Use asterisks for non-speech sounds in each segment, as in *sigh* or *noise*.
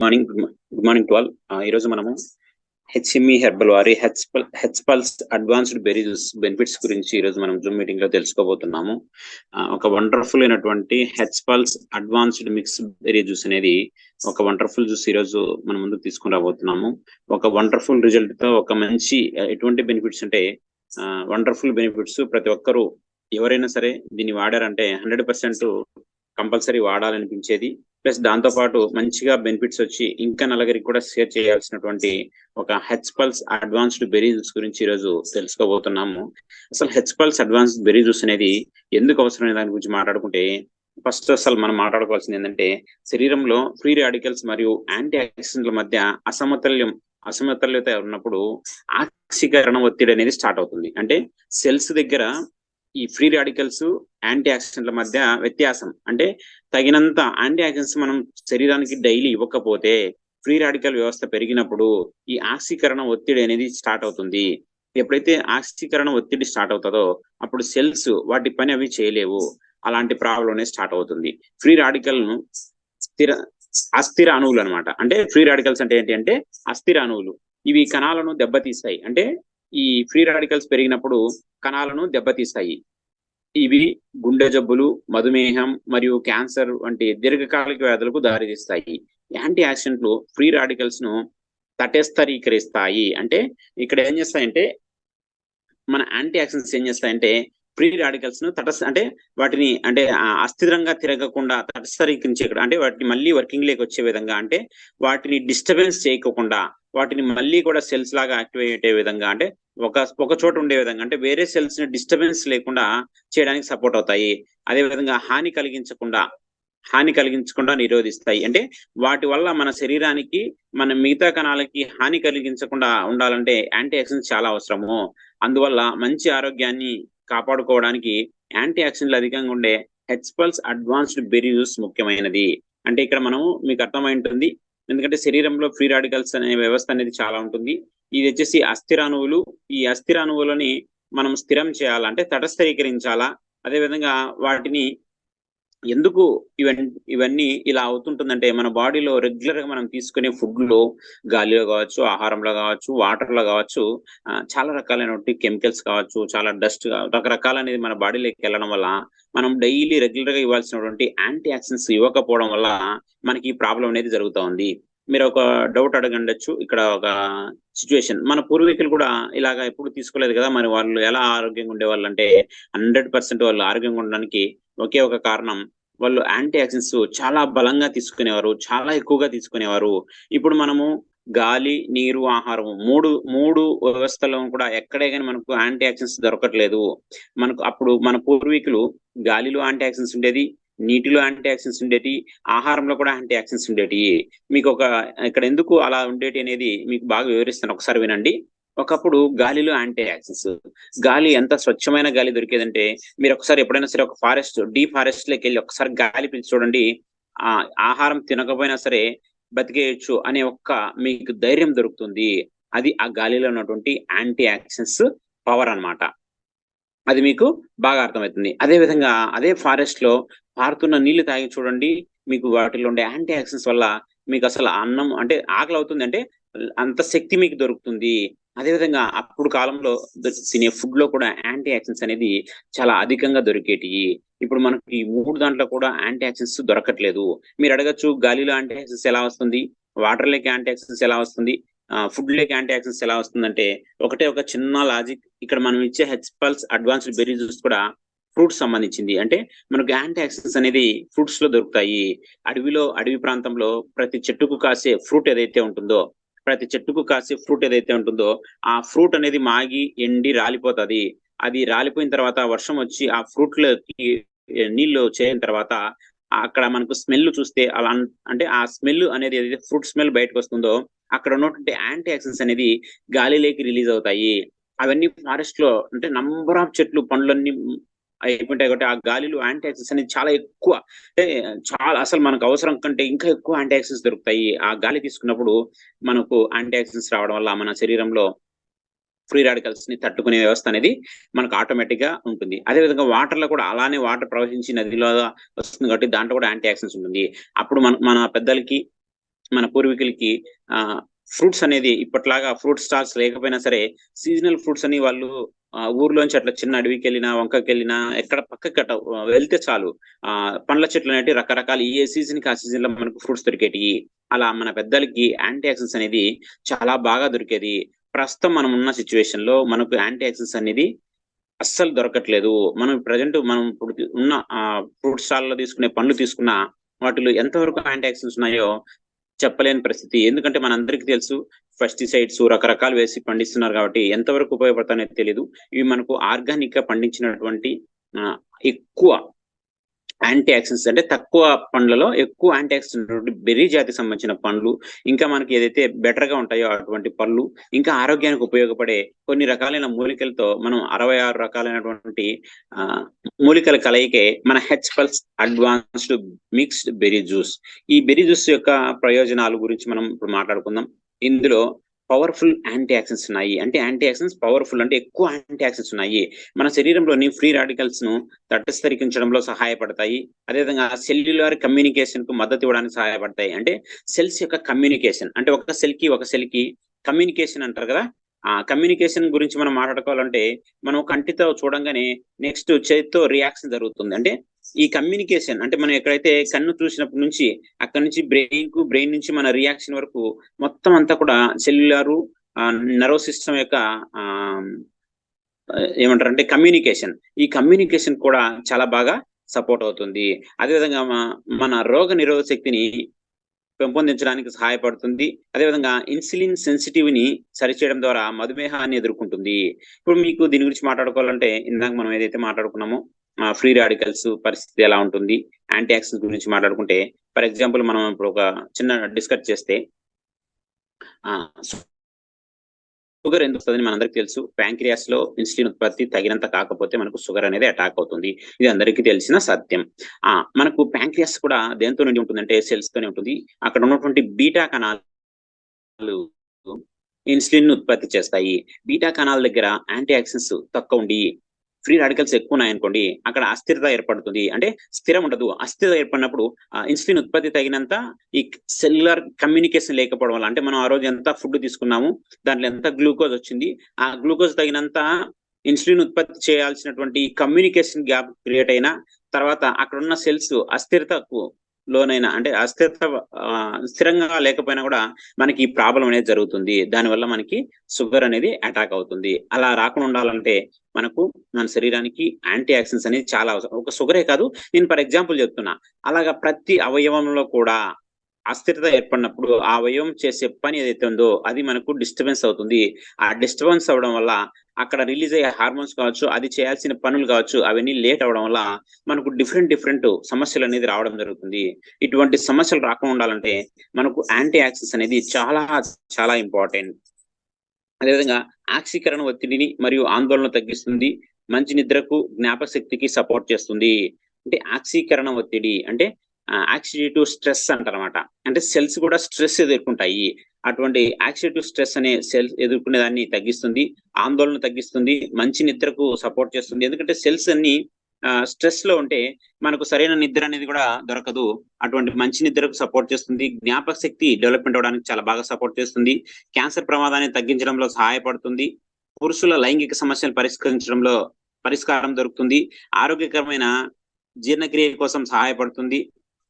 Morning good morning to all ఈరోజు మనము HME herbal వారి H H pulse advanced berries benefits గురించి ఈరోజు మనం జూమ్ మీటింగ్లో తెలుసుకోబోతున్నాము. ఆ, ఒక వండర్ఫుల్ అయినటువంటి H pulse advanced mix berry juice అనేది ఒక వండర్ఫుల్ జ్యూస్ ఈరోజు మనం ముందు తీసుకుని రాబోతున్నాము. ఒక వండర్ఫుల్ రిజల్ట్తో ఒక మంచి ఎటువంటి బెనిఫిట్స్ అంటే వండర్ఫుల్ బెనిఫిట్స్ ప్రతి ఒక్కరూ ఎవరైనా సరే దీన్ని వాడారంటే హండ్రెడ్ పర్సెంట్ కంపల్సరీ వాడాలనిపించేది. ప్లస్ దాంతో పాటు మంచిగా బెనిఫిట్స్ వచ్చి ఇంకా నలుగురికి కూడా షేర్ చేయాల్సినటువంటి ఒక H pulse advanced berry juice గురించి ఈరోజు తెలుసుకోబోతున్నాము. అసలు H pulse advanced berry juice అనేది ఎందుకు అవసరమైన దాని గురించి మాట్లాడుకుంటే ఫస్ట్ అసలు మనం మాట్లాడుకోవాల్సింది ఏంటంటే శరీరంలో ఫ్రీ రాడికల్స్ మరియు యాంటీ ఆక్సిడెంట్ల మధ్య అసమతుల్యం అసమతుల్యత ఉన్నప్పుడు ఆక్సీకరణ ఒత్తిడి అనేది స్టార్ట్ అవుతుంది. అంటే సెల్స్ దగ్గర ఈ ఫ్రీ రాడికల్స్ యాంటీ ఆక్సిడెంట్ల మధ్య వ్యత్యాసం. అంటే తగినంత యాంటీ ఆక్సిడెంట్స్ మనం శరీరానికి డైలీ ఇవ్వకపోతే ఫ్రీ రాడికల్ వ్యవస్థ పెరిగినప్పుడు ఈ ఆక్సీకరణ ఒత్తిడి అనేది స్టార్ట్ అవుతుంది. ఎప్పుడైతే ఆక్సీకరణ ఒత్తిడి స్టార్ట్ అవుతుందో అప్పుడు సెల్స్ వాటి పని అవి చేయలేవు. అలాంటి ప్రాబ్లం అనేది స్టార్ట్ అవుతుంది. ఫ్రీ రాడికల్ను స్థిర అస్థిర అణువులు అనమాట అంటే ఫ్రీ రాడికల్స్ అంటే ఏంటి అంటే అస్థిర అణువులు. ఇవి కణాలను దెబ్బతీస్తాయి. అంటే ఈ ఫ్రీ రాడికల్స్ పెరిగినప్పుడు కణాలను దెబ్బతీస్తాయి. ఇవి గుండె జబ్బులు మధుమేహం మరియు క్యాన్సర్ వంటి దీర్ఘకాలిక వ్యాధులకు దారితీస్తాయి. యాంటీ యాక్సిడెంట్లు ఫ్రీ రాడికల్స్ను తటస్థరీకరిస్తాయి అంటే ఇక్కడ ఏం చేస్తాయంటే మన యాంటీ ఆక్సిడెంట్స్ ఏం చేస్తాయంటే ఫ్రీ రాడికల్స్ను తటస్థ అంటే వాటిని అంటే అస్థిరంగా తిరగకుండా తటస్థరీకరించే అంటే వాటిని మళ్ళీ వర్కింగ్ లేకి వచ్చే విధంగా అంటే వాటిని డిస్టర్బెన్స్ చేయకోకుండా వాటిని మళ్ళీ కూడా సెల్స్ లాగా యాక్టివేట్ అయ్యే విధంగా అంటే ఒక ఒక చోట ఉండే విధంగా అంటే వేరే సెల్స్ని డిస్టర్బెన్స్ లేకుండా చేయడానికి సపోర్ట్ అవుతాయి. అదే విధంగా హాని కలిగించకుండా హాని కలిగించకుండా నిరోధిస్తాయి. అంటే వాటి వల్ల మన శరీరానికి మన మిగతా కణాలకి హాని కలిగించకుండా ఉండాలంటే యాంటీ ఆక్సిడెంట్స్ చాలా అవసరము. అందువల్ల మంచి ఆరోగ్యాన్ని కాపాడుకోవడానికి యాంటీ ఆక్సిడెంట్లు అధికంగా ఉండే హెచ్పల్స్ అడ్వాన్స్డ్ బెరీయూస్ ముఖ్యమైనది. అంటే ఇక్కడ మనం మీకు అర్థమై ఉంటుంది. ఎందుకంటే శరీరంలో ఫ్రీ రాడికల్స్ అనే వ్యవస్థ అనేది చాలా ఉంటుంది. ఇది వచ్చేసి అస్థిరాణువులు ఈ అస్థిరాణువులని మనం స్థిరం చేయాలంటే తటస్థీకరించాలా? అదే విధంగా వాటిని ఎందుకు ఇవన్నీ ఇవన్నీ ఇలా అవుతుంటుందంటే మన బాడీలో రెగ్యులర్గా మనం తీసుకునే ఫుడ్లో గాలిలో కావచ్చు ఆహారంలో కావచ్చు వాటర్లో కావచ్చు చాలా రకాలైనటువంటి కెమికల్స్ కావచ్చు చాలా డస్ట్ రకరకాలనేది మన బాడీలోకి వెళ్ళడం వల్ల మనం డైలీ రెగ్యులర్గా ఇవ్వాల్సినటువంటి యాంటీ ఆక్సిడెంట్స్ ఇవ్వకపోవడం వల్ల మనకి ఈ ప్రాబ్లం అనేది జరుగుతూ ఉంది. మీరు ఒక డౌట్ అడగండొచ్చు. ఇక్కడ ఒక సిచ్యువేషన్ మన పూర్వీకులు కూడా ఇలాగ ఎప్పుడు తీసుకోలేదు కదా మరి వాళ్ళు ఎలా ఆరోగ్యంగా ఉండేవాళ్ళు అంటే హండ్రెడ్ పర్సెంట్ వాళ్ళు ఆరోగ్యంగా ఉండడానికి ఒకే ఒక కారణం. వాళ్ళు యాంటీ ఆక్సిడెంట్స్ చాలా బలంగా తీసుకునేవారు చాలా ఎక్కువగా తీసుకునేవారు. ఇప్పుడు మనము గాలి నీరు ఆహారం మూడు మూడు వ్యవస్థలో కూడా ఎక్కడే కానీ మనకు యాంటీ ఆక్సిడెంట్స్ దొరకట్లేదు. మనకు అప్పుడు మన పూర్వీకులు గాలిలో యాంటీ ఆక్సిడెంట్స్ ఉండేది నీటిలో యాంటీ ఆక్సిడెంట్స్ ఉండేటి ఆహారంలో కూడా యాంటీ ఆక్సిడెంట్స్ ఉండేటి. మీకు ఒక ఇక్కడ ఎందుకు అలా ఉండేటి అనేది మీకు బాగా వివరిస్తాను. ఒకసారి వినండి. ఒకప్పుడు గాలిలో యాంటీ ఆక్సిడెంట్స్ గాలి ఎంత స్వచ్ఛమైన గాలి దొరికేదంటే మీరు ఒకసారి ఎప్పుడైనా సరే ఒక ఫారెస్ట్ డీ ఫారెస్ట్లోకి వెళ్ళి ఒకసారి గాలి పిలిచి చూడండి. ఆ ఆహారం తినకపోయినా సరే బతికేయచ్చు అనే ఒక్క మీకు ధైర్యం దొరుకుతుంది. అది ఆ గాలిలో ఉన్నటువంటి యాంటీ ఆక్సిడెంట్స్ పవర్ అన్నమాట. అది మీకు బాగా అర్థమవుతుంది. అదే విధంగా అదే ఫారెస్ట్లో పారుతున్న నీళ్ళు తాగి చూడండి. మీకు వాటిలో ఉండే యాంటీ ఆక్సిడెంట్స్ వల్ల మీకు అసలు అన్నం అంటే ఆకలి అవుతుంది అంటే అంత శక్తి మీకు దొరుకుతుంది. అదే విధంగా అప్పుడు కాలంలో తినే ఫుడ్లో కూడా యాంటీ ఆక్సిడెంట్స్ అనేది చాలా అధికంగా దొరికేటివి ఇప్పుడు మనకి ఈ మూడు దాంట్లో కూడా యాంటీ ఆక్సిడెంట్స్ దొరకట్లేదు. మీరు అడగచ్చు గాలిలో యాంటీ ఆక్సిడెంట్స్ ఎలా వస్తుంది? వాటర్ లేక యాంటీ ఆక్సిడెంట్స్ ఎలా వస్తుంది? ఫుడ్ లేక్ యాంటీ యాక్సిడెంట్స్ ఎలా వస్తుందంటే ఒకటే ఒక చిన్న లాజిక్ ఇక్కడ మనం ఇచ్చే H pulse advanced berry juice కూడా ఫ్రూట్స్ సంబంధించింది. అంటే మనకు యాంటీ యాక్సిడెంట్స్ అనేది ఫ్రూట్స్లో దొరుకుతాయి. అడవిలో అడవి ప్రాంతంలో ప్రతి చెట్టుకు కాసే ఫ్రూట్ ఏదైతే ఉంటుందో ప్రతి చెట్టుకు కాసే ఫ్రూట్ ఏదైతే ఉంటుందో ఆ ఫ్రూట్ అనేది మాగి ఎండి రాలిపోతది. అది రాలిపోయిన తర్వాత వర్షం వచ్చి ఆ ఫ్రూట్ నీళ్ళు నీళ్ళు చేరిన తర్వాత అక్కడ మనకు స్మెల్ చూస్తే అలా అంటే ఆ స్మెల్ అనేది ఏదైతే ఫ్రూట్ స్మెల్ బయటకు వస్తుందో అక్కడ ఉన్నటువంటి యాంటీ ఆక్సిడెంట్స్ అనేది గాలిలోకి రిలీజ్ అవుతాయి. అవన్నీ ఫారెస్ట్లో అంటే నంబర్ ఆఫ్ చెట్లు పండ్లన్నీ అయిపోయింటాయి కాబట్టి ఆ గాలిలో యాంటీ ఆక్సిడెంట్స్ అనేది చాలా ఎక్కువ. అంటే చాలా అసలు మనకు అవసరం కంటే ఇంకా ఎక్కువ యాంటీ ఆక్సిడెంట్స్ దొరుకుతాయి. ఆ గాలి తీసుకున్నప్పుడు మనకు యాంటీ ఆక్సిడెంట్స్ రావడం వల్ల మన శరీరంలో ఫ్రీ రాడికల్స్ని తట్టుకునే వ్యవస్థ అనేది మనకు ఆటోమేటిక్గా ఉంటుంది. అదే విధంగా వాటర్లో కూడా అలానే వాటర్ ప్రవహించి నదిలో వస్తుంది కాబట్టి దాంట్లో కూడా యాంటీ ఆక్సిడెంట్స్ ఉంటుంది. అప్పుడు మన మన పెద్దలకి మన పూర్వీకులకి ఆ ఫ్రూట్స్ అనేది ఇప్పట్లాగా ఫ్రూట్ స్టాల్స్ లేకపోయినా సరే సీజనల్ ఫ్రూట్స్ అని వాళ్ళు ఊర్లోంచి అట్లా చిన్న అడవికి వెళ్ళినా వంకకి వెళ్ళినా ఎక్కడ పక్కకి అట్ట వెళ్తే చాలు. ఆ పండ్ల చెట్లు అనేవి రకరకాల ఏ సీజన్కి ఆ సీజన్లో మనకు ఫ్రూట్స్ దొరికేటివి అలా మన పెద్దలకి యాంటీ ఆక్సిడెంట్స్ అనేది చాలా బాగా దొరికేది. ప్రస్తుతం మనం ఉన్న సిచ్యువేషన్లో మనకు యాంటీ ఆక్సిడెంట్స్ అనేది అస్సలు దొరకట్లేదు. మనం ప్రజెంట్ మనం ఇప్పుడు ఉన్న ఆ ఫ్రూట్ స్టాల్లో తీసుకునే పండ్లు తీసుకున్న వాటిలో ఎంతవరకు యాంటీ ఆక్సిడెంట్స్ ఉన్నాయో చెప్పలేని పరిస్థితి. ఎందుకంటే మనందరికీ తెలుసు పెస్టిసైడ్స్ రకరకాలు వేసి పండిస్తున్నారు కాబట్టి ఎంతవరకు ఉపయోగపడతాయో తెలియదు. ఇవి మనకు ఆర్గానిక్గా పండించినటువంటి ఆ, ఎక్కువ యాంటీ ఆక్సిడెంట్స్ అంటే తక్కువ పండ్లలో ఎక్కువ యాంటీ ఆక్సిడెంట్ బెర్రీ జాతికి సంబంధించిన పండ్లు ఇంకా మనకి ఏదైతే బెటర్గా ఉంటాయో అటువంటి పళ్ళు ఇంకా ఆరోగ్యానికి ఉపయోగపడే కొన్ని రకాలైన మూలికలతో మనం అరవై ఆరు రకాలైనటువంటి ఆ మూలికల కలయికే మన H pulse advanced mixed berry juice ఈ బెర్రీ జ్యూస్ యొక్క ప్రయోజనాల గురించి మనం ఇప్పుడు మాట్లాడుకుందాం. ఇందులో పవర్ఫుల్ యాంటీ ఆక్సిడెంట్స్ ఉన్నాయి. అంటే యాంటీ ఆక్సిడెంట్స్ పవర్ఫుల్ అంటే ఎక్కువ యాంటీ ఆక్సిడెంట్స్ ఉన్నాయి. మన శరీరంలోని ఫ్రీ రాడికల్స్ను తటస్థీకరించడంలో సహాయపడతాయి. అదేవిధంగా సెల్యులార్ కమ్యూనికేషన్కు మద్దతు ఇవ్వడానికి సహాయపడతాయి. అంటే సెల్స్ యొక్క కమ్యూనికేషన్ అంటే ఒక సెల్కి ఒక సెల్కి కమ్యూనికేషన్ అంటారు కదా ఆ కమ్యూనికేషన్ గురించి మనం మాట్లాడుకోవాలంటే మనం కంటితో చూడంగానే నెక్స్ట్ చేతితో రియాక్షన్ జరుగుతుంది. అంటే ఈ కమ్యూనికేషన్ అంటే మనం ఎక్కడైతే కన్ను చూసినప్పటి నుంచి అక్కడ నుంచి బ్రెయిన్కు బ్రెయిన్ నుంచి మన రియాక్షన్ వరకు మొత్తం అంతా కూడా సెల్యులారు నర్వ్ సిస్టమ్ యొక్క ఆ ఏమంటారు అంటే కమ్యూనికేషన్. ఈ కమ్యూనికేషన్ కూడా చాలా బాగా సపోర్ట్ అవుతుంది. అదేవిధంగా మన రోగ నిరోధక శక్తిని పెంపొందించడానికి సహాయపడుతుంది. అదేవిధంగా ఇన్సులిన్ సెన్సిటివ్ని సరిచేయడం ద్వారా మధుమేహాన్ని ఎదుర్కొంటుంది. ఇప్పుడు మీకు దీని గురించి మాట్లాడుకోవాలంటే ఇందాక మనం ఏదైతే మాట్లాడుకున్నామో ఫ్రీ రాడికల్స్ పరిస్థితి ఎలా ఉంటుంది యాంటీ ఆక్సిడెంట్ గురించి మాట్లాడుకుంటే ఫర్ ఎగ్జాంపుల్ మనం ఇప్పుడు ఒక చిన్న డిస్కస్ చేస్తే ఆ షుగర్ ఎందుకు వస్తుందని మనందరికీ తెలుసు. ప్యాంక్రియాస్లో ఇన్సులిన్ ఉత్పత్తి తగినంత కాకపోతే మనకు షుగర్ అనేది అటాక్ అవుతుంది. ఇది అందరికీ తెలిసిన సత్యం. ఆ మనకు ప్యాంక్రియాస్ కూడా దేంతో నుండి ఉంటుందంటే సెల్స్ తోనే ఉంటుంది. అక్కడ ఉన్నటువంటి బీటా కణాలు ఇన్సులిన్ ఉత్పత్తి చేస్తాయి. బీటా కణాల దగ్గర యాంటీ ఆక్సిడెంట్స్ తక్కువ ఉండి ఫ్రీ రాడికల్స్ ఎక్కువ ఉన్నాయనుకోండి అక్కడ అస్థిరత ఏర్పడుతుంది. అంటే స్థిరం ఉండదు. అస్థిరత ఏర్పడినప్పుడు ఇన్సులిన్ ఉత్పత్తి తగినంత ఈ సెల్యులర్ కమ్యూనికేషన్ లేకపోవడం వల్ల అంటే మనం ఆ రోజు ఎంత ఫుడ్ తీసుకున్నాము దాంట్లో ఎంత గ్లూకోజ్ వచ్చింది ఆ గ్లూకోజ్ తగినంత ఇన్సులిన్ ఉత్పత్తి చేయాల్సినటువంటి కమ్యూనికేషన్ గ్యాప్ క్రియేట్ అయిన తర్వాత అక్కడ ఉన్న సెల్స్ అస్థిరతకు లోనైనా అంటే అస్థిరత ఆ, స్థిరంగా లేకపోయినా కూడా మనకి ఈ ప్రాబ్లం అనేది జరుగుతుంది. దానివల్ల మనకి షుగర్ అనేది అటాక్ అవుతుంది. అలా రాకుండా ఉండాలంటే మనకు మన శరీరానికి యాంటీ ఆక్సిడెంట్స్ అనేది చాలా అవసరం. ఒక షుగరే కాదు నేను ఫర్ ఎగ్జాంపుల్ చెప్తున్నా. అలాగా ప్రతి అవయవంలో కూడా అస్థిరత ఏర్పడినప్పుడు ఆ అవయవం చేసే పని ఏదైతే ఉందో అది మనకు డిస్టర్బెన్స్ అవుతుంది. ఆ డిస్టర్బెన్స్ అవడం వల్ల అక్కడ రిలీజ్ అయ్యే హార్మోన్స్ కావచ్చు అది చేయాల్సిన పనులు కావచ్చు అవన్నీ లేట్ అవడం వల్ల మనకు డిఫరెంట్ డిఫరెంట్ సమస్యలు అనేది రావడం జరుగుతుంది. ఇటువంటి సమస్యలు రాకుండా ఉండాలంటే మనకు యాంటీ యాక్సిస్ అనేది చాలా చాలా ఇంపార్టెంట్ అదేవిధంగా ఆక్సీకరణ ఒత్తిడిని మరియు ఆందోళన తగ్గిస్తుంది. మంచి నిద్రకు జ్ఞాపశక్తికి సపోర్ట్ చేస్తుంది. అంటే ఆక్సీకరణ ఒత్తిడి అంటే యాక్సిడేటివ్ స్ట్రెస్ అంటారనమాట అంటే సెల్స్ కూడా స్ట్రెస్ ఎదుర్కొంటాయి. అటువంటి యాక్సిడేటివ్ స్ట్రెస్ అనే సెల్స్ ఎదుర్కొనే దాన్ని తగ్గిస్తుంది. ఆందోళన తగ్గిస్తుంది. మంచి నిద్రకు సపోర్ట్ చేస్తుంది. ఎందుకంటే సెల్స్ అన్ని స్ట్రెస్లో ఉంటే మనకు సరైన నిద్ర అనేది కూడా దొరకదు. అటువంటి మంచి నిద్రకు సపోర్ట్ చేస్తుంది. జ్ఞాపక శక్తి డెవలప్మెంట్ అవడానికి చాలా బాగా సపోర్ట్ చేస్తుంది. క్యాన్సర్ ప్రమాదాన్ని తగ్గించడంలో సహాయపడుతుంది. పురుషుల లైంగిక సమస్యలు పరిష్కరించడంలో పరిష్కారం దొరుకుతుంది. ఆరోగ్యకరమైన జీర్ణక్రియ కోసం సహాయపడుతుంది.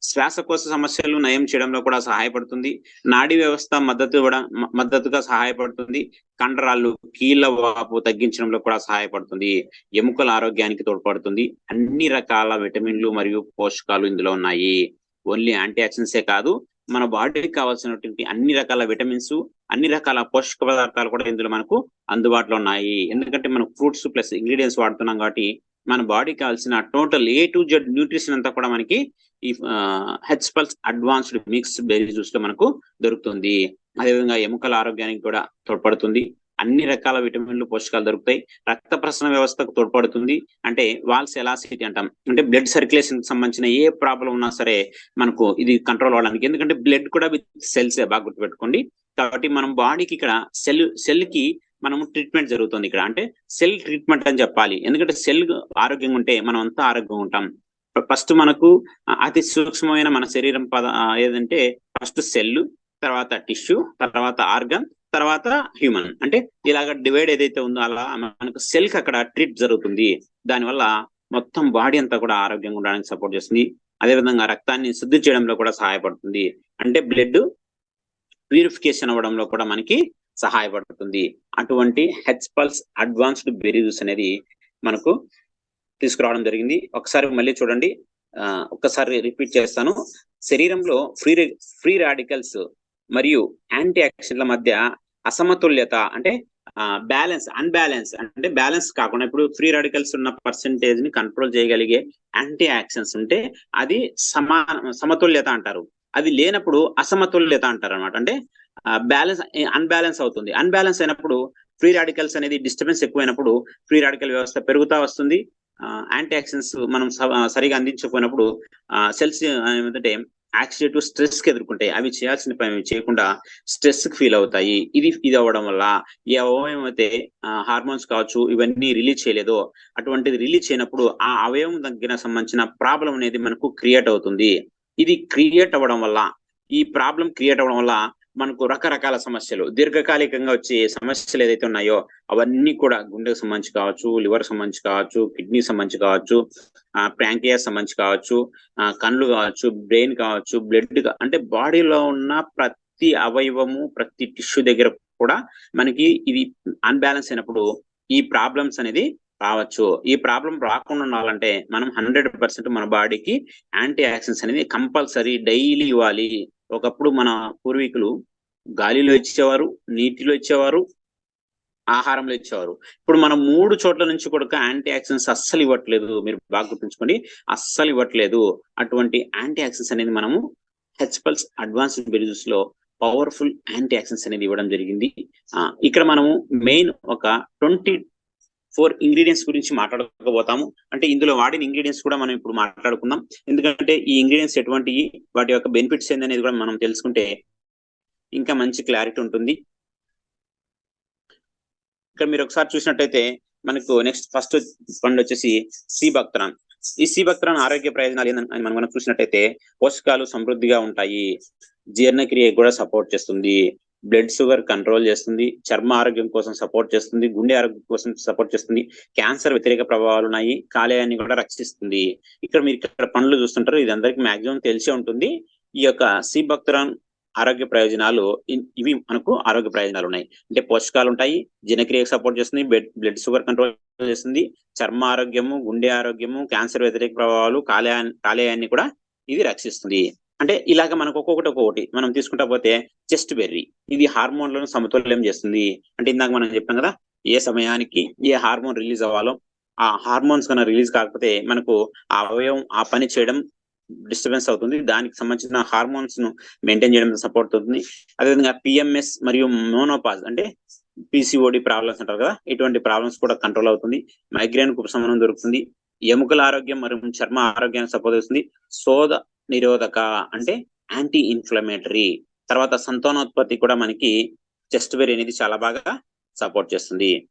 శ్వాసకోశ సమస్యలు నయం చేయడంలో కూడా సహాయపడుతుంది. నాడీ వ్యవస్థ మద్దతు ఇవ్వడం మద్దతుగా సహాయపడుతుంది. కండరాలు కీళ్ళ వాపు తగ్గించడంలో కూడా సహాయపడుతుంది. ఎముకల ఆరోగ్యానికి తోడ్పడుతుంది. అన్ని రకాల విటమిన్లు మరియు పోషకాలు ఇందులో ఉన్నాయి. ఓన్లీ యాంటీ ఆక్సిడెంట్సే కాదు మన బాడీకి కావాల్సినటువంటి అన్ని రకాల విటమిన్స్ అన్ని రకాల పోషక పదార్థాలు కూడా ఇందులో మనకు అందుబాటులో ఉన్నాయి. ఎందుకంటే మనం ఫ్రూట్స్ ప్లస్ ఇంగ్రీడియంట్స్ వాడుతున్నాం కాబట్టి మన బాడీకి కావాల్సిన total A to Z nutrition అంతా కూడా మనకి ఈ H pulse advanced mix berry జ్యూస్లో మనకు దొరుకుతుంది. అదేవిధంగా ఎముకల ఆరోగ్యానికి కూడా తోడ్పడుతుంది. అన్ని రకాల విటమిన్లు పోషకాలు దొరుకుతాయి. రక్త ప్రసరణ వ్యవస్థకు తోడ్పడుతుంది. అంటే వాల్స్ ఎలాసిటీ అంటాం. అంటే బ్లడ్ సర్క్యులేషన్కి సంబంధించిన ఏ ప్రాబ్లం ఉన్నా సరే మనకు ఇది కంట్రోల్ అవ్వడానికి. ఎందుకంటే బ్లడ్ కూడా విత్ సెల్స్ బాగా గుర్తుపెట్టుకోండి. కాబట్టి మనం బాడీకి ఇక్కడ సెల్ సెల్కి మనము ట్రీట్మెంట్ జరుగుతుంది ఇక్కడ. అంటే సెల్ ట్రీట్మెంట్ అని చెప్పాలి. ఎందుకంటే సెల్ ఆరోగ్యంగా ఉంటే మనం అంతా ఆరోగ్యంగా ఉంటాం. ఫస్ట్ మనకు అతి సూక్ష్మమైన మన శరీరం పద ఏదంటే ఫస్ట్ సెల్ తర్వాత టిష్యూ తర్వాత ఆర్గన్ తర్వాత హ్యూమన్ అంటే ఇలాగ డివైడ్ ఏదైతే ఉందో అలా మనకు సెల్కి అక్కడ ట్రీట్ జరుగుతుంది. దానివల్ల మొత్తం బాడీ అంతా కూడా ఆరోగ్యంగా ఉండడానికి సపోర్ట్ చేస్తుంది. అదేవిధంగా రక్తాన్ని శుద్ధి చేయడంలో కూడా సహాయపడుతుంది. అంటే బ్లడ్ ప్యూరిఫికేషన్ అవ్వడంలో కూడా మనకి సహాయపడుతుంది. అటువంటి హెచ్ పల్స్ అడ్వాన్స్డ్ బెరీజూస్ అనేది మనకు తీసుకురావడం జరిగింది. ఒకసారి మళ్ళీ చూడండి. ఒక్కసారి రిపీట్ చేస్తాను. శరీరంలో ఫ్రీ ఫ్రీ రాడికల్స్ మరియు యాంటీ యాక్షన్ల మధ్య అసమతుల్యత అంటే బ్యాలెన్స్ అన్బ్యాలెన్స్ అంటే బ్యాలెన్స్ కాకుండా ఇప్పుడు ఫ్రీ రాడికల్స్ ఉన్న పర్సంటేజ్ని కంట్రోల్ చేయగలిగే యాంటీ యాక్షన్స్ ఉంటే అది సమా సమతుల్యత అంటారు. అది లేనప్పుడు అసమతుల్యత అంటారు అనమాట అంటే బ్యాలెన్స్ అన్బ్యాలెన్స్ అవుతుంది. అన్బ్యాలెన్స్ అయినప్పుడు ఫ్రీ రాడికల్స్ అనేది డిస్టర్బెన్స్ ఎక్కువైనప్పుడు ఫ్రీ రాడికల్ వ్యవస్థ పెరుగుతా వస్తుంది. యాంటీ యాక్షన్స్ మనం ఆ, సరిగా అందించకపోయినప్పుడు సెల్స్ ఏమంటే యాక్సిడేటివ్ స్ట్రెస్కి ఎదుర్కొంటాయి. అవి చేయాల్సిన పని చేయకుండా స్ట్రెస్కి ఫీల్ అవుతాయి. ఇది ఇది అవ్వడం వల్ల ఈ అవయవం అయితే హార్మోన్స్ కావచ్చు ఇవన్నీ రిలీజ్ చేయలేదో అటువంటిది రిలీజ్ చేయనప్పుడు ఆ అవయవం దగ్గర సంబంధించిన ప్రాబ్లం అనేది మనకు క్రియేట్ అవుతుంది. ఇది క్రియేట్ అవ్వడం వల్ల ఈ ప్రాబ్లం క్రియేట్ అవ్వడం వల్ల మనకు రకరకాల సమస్యలు దీర్ఘకాలికంగా వచ్చే సమస్యలు ఏదైతే ఉన్నాయో అవన్నీ కూడా గుండెకు సంబంధించి కావచ్చు లివర్ సంబంధించి కావచ్చు కిడ్నీ సంబంధించి కావచ్చు ప్యాంకియాస్ సంబంధించి కావచ్చు ఆ, కళ్ళు కావచ్చు బ్రెయిన్ కావచ్చు బ్లడ్ అంటే బాడీలో ఉన్న ప్రతి అవయవము ప్రతి టిష్యూ దగ్గర కూడా మనకి ఇది అన్బ్యాలెన్స్ అయినప్పుడు ఈ ప్రాబ్లమ్స్ అనేది రావచ్చు. ఈ ప్రాబ్లం రాకుండా ఉండాలంటే మనం హండ్రెడ్ పర్సెంట్ మన బాడీకి యాంటీ యాక్సిన్స్ అనేది కంపల్సరీ డైలీ ఇవ్వాలి. ఒకప్పుడు మన పూర్వీకులు గాలిలో ఇచ్చేవారు నీటిలో ఇచ్చేవారు ఆహారంలో ఇచ్చేవారు. ఇప్పుడు మనం మూడు చోట్ల నుంచి కూడా యాంటీ యాక్సిన్స్ అస్సలు ఇవ్వట్లేదు. మీరు బాగా గుర్తుంచుకోండి. అస్సలు ఇవ్వట్లేదు. అటువంటి యాంటీ యాక్సిన్స్ అనేది మనము హెచ్పల్స్ అడ్వాన్స్డ్ బెరిజెస్లో పవర్ఫుల్ యాంటీ యాక్సిన్స్ అనేది ఇవ్వడం జరిగింది. ఆ, ఇక్కడ మనము మెయిన్ ఒక ట్వంటీ ఫోర్ ఇంగ్రీడియంట్స్ గురించి మాట్లాడుకోబోతాము అంటే ఇందులో వాడిన ఇంగ్రీడియంట్స్ కూడా మనం ఇప్పుడు మాట్లాడుకుందాం. ఎందుకంటే ఈ ఇంగ్రీడియంట్స్ ఎటువంటి వాటి యొక్క బెనిఫిట్స్ ఏందనేది కూడా మనం తెలుసుకుంటే ఇంకా మంచి క్లారిటీ ఉంటుంది. ఇక్కడ మీరు ఒకసారి చూసినట్టయితే మనకు నెక్స్ట్ ఫస్ట్ పండు వచ్చేసి సి భక్తరాన్ ఈ సి భక్తరాన్ ఆరోగ్య ప్రయోజనాలు ఏందని మనం మనం చూసినట్టయితే పోషకాలు సమృద్ధిగా ఉంటాయి. జీర్ణక్రియ కూడా సపోర్ట్ చేస్తుంది. బ్లడ్ షుగర్ కంట్రోల్ చేస్తుంది చర్మ ఆరోగ్యం కోసం సపోర్ట్ చేస్తుంది గుండె ఆరోగ్యం కోసం సపోర్ట్ చేస్తుంది క్యాన్సర్ వ్యతిరేక ప్రభావాలు ఉన్నాయి కాలేయాన్ని కూడా రక్షిస్తుంది. ఇక్కడ మీరు ఇక్కడ పనులు చూస్తుంటారు ఇది అందరికి మాక్సిమం తెలిసే ఉంటుంది. ఈ యొక్క సి భక్తురాన్ ఆరోగ్య ప్రయోజనాలు ఇవి మనకు ఆరోగ్య ప్రయోజనాలు ఉన్నాయి. అంటే పోషకాలు ఉంటాయి జీర్ణక్రియకు సపోర్ట్ చేస్తుంది బ్లడ్ బ్లడ్ షుగర్ కంట్రోల్ చేస్తుంది చర్మ ఆరోగ్యము గుండె ఆరోగ్యము క్యాన్సర్ వ్యతిరేక ప్రభావాలు కాలేయా కాలేయాన్ని కూడా ఇది రక్షిస్తుంది. అంటే ఇలాగ మనకు ఒక్కొక్కటి ఒక్కొక్కటి మనం తీసుకుంటా పోతే చెస్ట్ బెర్రీ. ఇది హార్మోన్లను సమతుల్యం చేస్తుంది. అంటే ఇందాక మనం చెప్పాం కదా ఏ సమయానికి ఏ హార్మోన్ రిలీజ్ అవ్వాలో ఆ హార్మోన్స్ కన్నా రిలీజ్ కాకపోతే మనకు ఆ అవయవం ఆ పని చేయడం డిస్టర్బెన్స్ అవుతుంది. దానికి సంబంధించిన హార్మోన్స్ను మెయింటైన్ చేయడం సపోర్ట్ అవుతుంది. అదేవిధంగా పిఎంఎస్ మరియు మోనోపాజ్ అంటే పిసిఓడి ప్రాబ్లమ్స్ అంటారు కదా ఇటువంటి ప్రాబ్లమ్స్ కూడా కంట్రోల్ అవుతుంది. మైగ్రేన్కు ఉపశమనం దొరుకుతుంది. ఎముకల ఆరోగ్యం మరియు చర్మ ఆరోగ్యానికి సపోర్ట్ అవుతుంది సోద నిరోధక అంటే యాంటీ ఇన్ఫ్లమేటరీ తర్వాత సంతానోత్పత్తి కూడా మనకి చెస్ట్ బెర్రీ అనేది చాలా బాగా సపోర్ట్ చేస్తుంది.